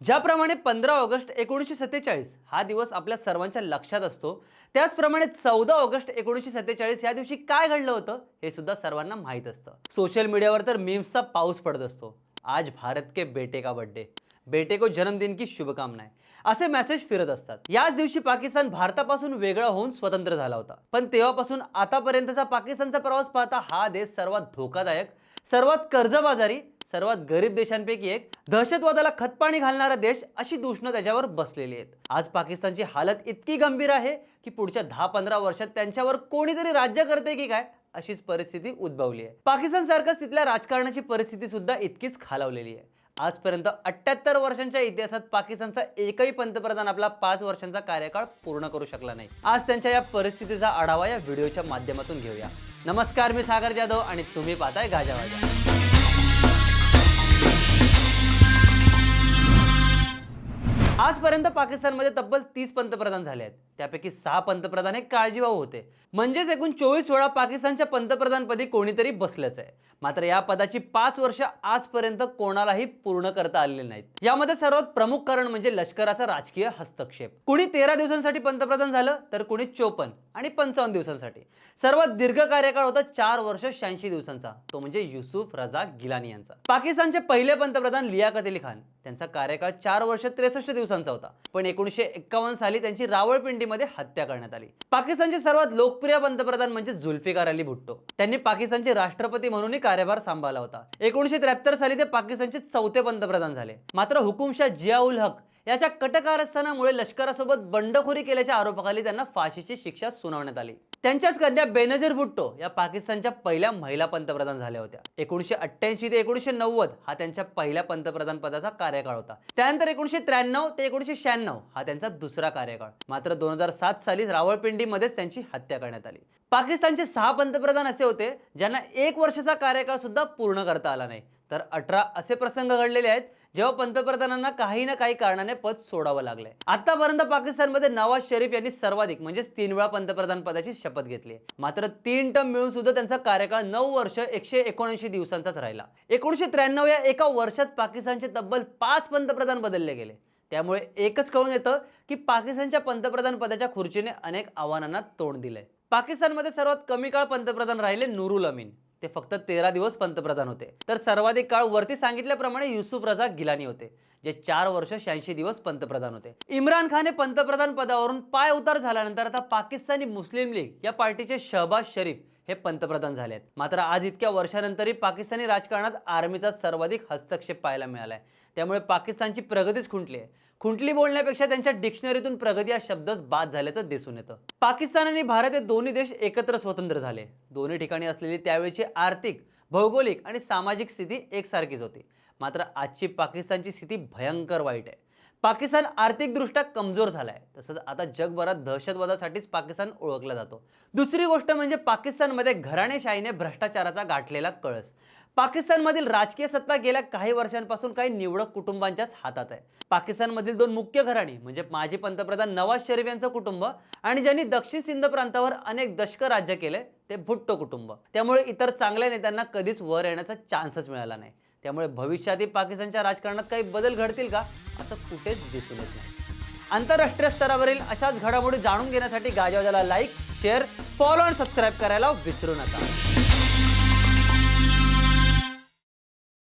ज्याप्रमाणे पंधरा ऑगस्ट एकोणीसशे सत्तेचाळीस हा दिवस आपल्या सर्वांच्या लक्षात असतो त्याचप्रमाणे चौदा ऑगस्ट एकोणीसशे सत्तेचाळीस या दिवशी काय घडलं होतं हे सुद्धा सर्वांना माहीत असतं. सोशल मीडियावर तर मीम्सचा पाऊस पडत असतो. आज भारत के बेटे का बड्डे. बेटे को जन्मदिन की शुभकामनाएं. असे मेसेज फिरत असतात. याच दिवशी पाकिस्तान भारतापासून वेगळा होऊन स्वतंत्र झाला होता. पण तेव्हापासून आतापर्यंतचा पाकिस्तानचा प्रवास पाहता हा देश सर्वात धोकादायक सर्वात कर्जबाजारी सर्वात गरीब देशांपैकी एक दहशतवादाला खतपाणी घालणारा देश अशी दूषणं त्याच्यावर बसलेली आहेत. आज पाकिस्तानची हालत इतकी गंभीर आहे की पुढच्या दहा पंधरा वर्षात त्यांच्यावर कोणीतरी राज्य करते की काय अशीच परिस्थिती उद्भवली आहे. पाकिस्तान सारखंच तिथल्या राजकारणाची परिस्थिती सुद्धा इतकीच खालावलेली आहे. आजपर्यंत अठ्याहत्तर वर्षांच्या इतिहासात पाकिस्तानचा एकही पंतप्रधान आपला पाच वर्षांचा कार्यकाळ पूर्ण करू शकला नाही. आज त्यांच्या या परिस्थितीचा आढावा या व्हिडिओच्या माध्यमातून घेऊया. नमस्कार मी सागर जाधव आणि तुम्ही पाहताय गाजावाजा आजपर्यंत पाकिस्तानमध्ये तब्बल तीस पंतप्रधान झाले आहेत. त्यापैकी सहा पंतप्रधान हे काळजीवाहू होते. म्हणजेच एकूण चोवीस वेळा पाकिस्तानच्या पंतप्रधानपदी कोणीतरी बसलेच आहे. मात्र या पदाची पाच वर्ष आजपर्यंत कोणालाही पूर्ण करता आलेली नाहीत. यामध्ये सर्वात प्रमुख कारण म्हणजे लष्कराचा राजकीय हस्तक्षेप. कुणी तेरा दिवसांसाठी पंतप्रधान झालं तर कुणी चोपन्न आणि पंचावन्न दिवसांसाठी. सर्वात दीर्घ कार्यकाळ होता चार वर्ष शहाऐंशी दिवसांचा. तो म्हणजे युसुफ रजा गिलानी यांचा. पाकिस्तानचे पहिले पंतप्रधान लियाकत अली खान. त्यांचा कार्यकाळ चार वर्ष त्रेसष्ट दिवसांचा होता. पण एकोणीशे एक्कावन्न साली त्यांची रावळपिंडीमध्ये हत्या करण्यात आली. पाकिस्तानचे सर्वात लोकप्रिय पंतप्रधान म्हणजे जुल्फिकार अली भुट्टो. त्यांनी पाकिस्तानचे राष्ट्रपती म्हणूनही कार्यभार सांभाळला होता. एकोणीसशे त्र्याहत्तर साली ते पाकिस्तानचे चौथे पंतप्रधान झाले. मात्र हुकुमशाह जियाउल हक याच्या कटकारस्थानामुळे लष्करासोबत बंडखोरी केल्याच्या आरोपाखाली त्यांना फाशीची शिक्षा सुनावण्यात आली. त्यांच्याच कन्या बेनजीर भुट्टो या पाकिस्तानच्या पहिल्या महिला पंतप्रधान झाल्या होत्या. एकोणीसशे अठ्ठ्याऐंशी ते एकोणीसशे नव्वद हा त्यांच्या पहिल्या पंतप्रधान पदाचा कार्यकाळ होता. त्यानंतर एकोणीसशे त्र्याण्णव ते एकोणीसशे शहाण्णव हा त्यांचा दुसरा कार्यकाळ. मात्र दोन हजार सात साली रावळपिंडीमध्येच त्यांची हत्या करण्यात आली. पाकिस्तानचे सहा पंतप्रधान असे होते ज्यांना एक वर्षाचा कार्यकाळ सुद्धा पूर्ण करता आला नाही. तर अठरा असे प्रसंग घडलेले आहेत जेव्हा पंतप्रधानांना काही ना काही कारणाने पद सोडावं लागलंय. आतापर्यंत पाकिस्तानमध्ये नवाज शरीफ यांनी सर्वाधिक म्हणजेच तीन वेळा पंतप्रधान पदाची शपथ घेतली मात्र तीन टर्म मिळून सुद्धा त्यांचा कार्यकाळ नऊ वर्ष एकशे एकोणऐंशी दिवसांचाच राहिला. एकोणीसशे त्र्याण्णव या एका वर्षात पाकिस्तानचे तब्बल पाच पंतप्रधान बदलले गेले. त्यामुळे एकच कळून येतं की पाकिस्तानच्या पंतप्रधान पदाच्या खुर्चीने अनेक आव्हानांना तोंड दिलंय. पाकिस्तानमध्ये सर्वात कमी काळ पंतप्रधान राहिले नुरुल अमीन. ते फक्त तेरा दिवस पंतप्रधान होते. तर सर्वाधिक काळ वरती सांगितल्याप्रमाणे युसुफ रजा गिलानी होते जे चार वर्ष शहाऐंशी दिवस पंतप्रधान होते. इम्रान खान हे पंतप्रधान पदावरून पाय उतार झाल्यानंतर आता पाकिस्तानी मुस्लिम लीग या पार्टीचे शहबाज शरीफ हे पंतप्रधान झाले आहेत मात्र आज इतक्या वर्षानंतरही पाकिस्तानी राजकारणात आर्मीचा सर्वाधिक हस्तक्षेप पाहायला मिळालाय. त्यामुळे पाकिस्तानची प्रगतीच खुंटली आहे. खुंटली बोलण्यापेक्षा त्यांच्या डिक्शनरीतून प्रगती हा शब्दच बाद झाल्याचं दिसून येतं. पाकिस्तान आणि भारत हे दोन्ही देश एकत्र स्वतंत्र झाले. दोन्ही ठिकाणी असलेली त्यावेळची आर्थिक भौगोलिक आणि सामाजिक स्थिती एकसारखीच होती. मात्र आजची पाकिस्तानची स्थिती भयंकर वाईट आहे. पाकिस्तान आर्थिकदृष्ट्या कमजोर झाला आहे तसंच आता जगभरात दहशतवादासाठीच पाकिस्तान ओळखला जातो. दुसरी गोष्ट म्हणजे पाकिस्तानमध्ये घराणेशाहीने भ्रष्टाचाराचा गाठलेला कळस. पाकिस्तानमधील राजकीय सत्ता गेल्या काही वर्षांपासून काही निवडक कुटुंबांच्याच हातात आहे. पाकिस्तानमधील दोन मुख्य घराणी म्हणजे माजी पंतप्रधान नवाज शरीफ यांचं कुटुंब आणि ज्यांनी दक्षिण सिंध प्रांतावर अनेक दशक राज्य केले ते भुट्टो कुटुंब. त्यामुळे इतर चांगल्या नेत्यांना कधीच वर येण्याचा चान्सच मिळाला नाही. त्यामुळे भविष्यातही पाकिस्तानच्या राजकारणात काही बदल घडतील का असं कुठेच दिसून येत नाही. आंतरराष्ट्रीय स्तरावरील अशाच घडामोडी जाणून घेण्यासाठी गाजावाजाला लाईक शेअर फॉलो आणि सबस्क्राईब करायला विसरू नका.